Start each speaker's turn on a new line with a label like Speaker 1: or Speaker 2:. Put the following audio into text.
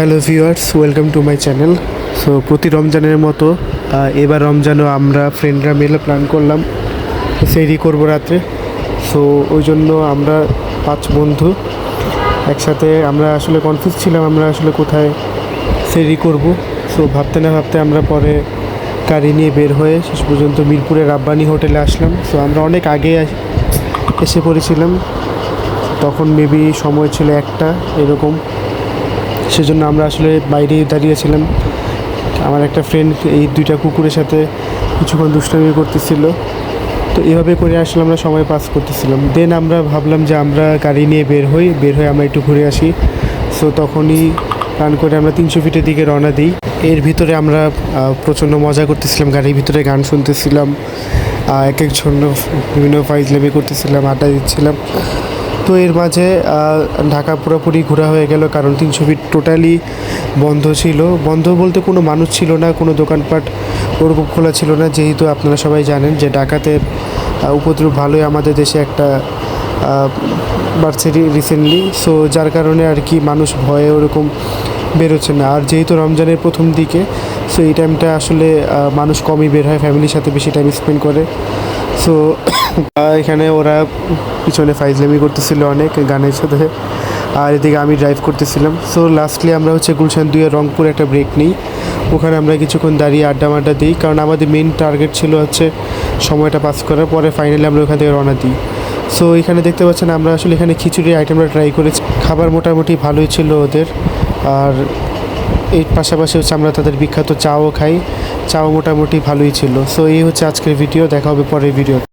Speaker 1: Hello viewers, welcome to my channel. So প্রতি রমজানের মতো এবার রমজানও আমরা ফ্রেন্ডরা মিলে প্ল্যান করলাম। সেরি করব রাত্রে। সো ওই জন্য আমরা পাঁচ বন্ধু একসাথে আমরা আসলে কনফিউজ ছিলাম, আমরা আসলে কোথায় সেরি করব। সো ভাবতে না ভাবতে আমরা পরে গাড়ি নিয়ে বের হয়ে শেষ পর্যন্ত মিরপুরের রাব্বানি হোটেলে আসলাম। সো আমরা অনেক আগে এসে পড়েছিলাম। তখন মেবি সময় ছিল একটা, এরকম। সেজন্য আমরা আসলে বাইরে দাঁড়িয়েছিলাম আমার একটা ফ্রেন্ড এই দুইটা কুকুরের সাথে কিছুক্ষণ দুষ্টামি করতেছিল। তো এভাবে করে আসলে আমরা সময় পাস করতেছিলাম। দেন আমরা ভাবলাম যে আমরা গাড়ি নিয়ে বের হই, বের হয়ে আমরা একটু ঘুরে আসি। সো তখনই প্ল্যান করে আমরা তিনশো ফিটের দিকে রওনা দিই। এর ভিতরে আমরা প্রচণ্ড মজা করতেছিলাম, গাড়ির ভিতরে গান শুনতেছিলাম। এক একজন বিভিন্ন ফাইজলামি করতেছিলাম, আড্ডা দিচ্ছিলাম। তো এর মাঝে ঢাকা পুরোপুরি ঘোরা হয়ে গেল কারণ তিনশো ফিট টোটালি বন্ধ ছিল। বন্ধ বলতে কোনো মানুষ ছিল না, কোনো দোকানপাট ওরকম খোলা ছিল না। যেহেতু আপনারা সবাই জানেন যে ডাকাতের উপদ্রব ভালোই আমাদের দেশে একটা বাড়ছে রিসেন্টলি সো যার কারণে আর কি মানুষ ভয়ে ওরকম বেরোচ্ছে না। আর যেহেতু রমজানের প্রথম দিকে সো এই টাইমটা আসলে মানুষ কমই বের হয় ফ্যামিলির সাথে বেশি টাইম স্পেন্ড করে। সো এখানে ওরা পিছনে ফাইজলামি করতেছিল অনেক গানের সাথে। আর এদিকে আমি ড্রাইভ করতেছিলাম। সো লাস্টলি আমরা হচ্ছে গুলশান দুইয়ের রংপুরে একটা ব্রেক নিই। ওখানে আমরা কিছুক্ষণ দাঁড়িয়ে আড্ডা মাড্ডা দিই। কারণ আমাদের মেন টার্গেট ছিল হচ্ছে সময়টা পাস করার, পরে ফাইনালি আমরা ওখান থেকে রওনা দিই। সো এখানে দেখতে পাচ্ছেন আমরা আসলে এখানে খিচুড়ি আইটেমটা ট্রাই করেছি। খাবার মোটামুটি ভালোই ছিল ওদের। আর এর পাশাপাশি হচ্ছে আমরা তাদের বিখ্যাত চাও খাই। চাও মোটামুটি ভালোই ছিল। সো এই হচ্ছে আজকের ভিডিও দেখা হবে পরের ভিডিও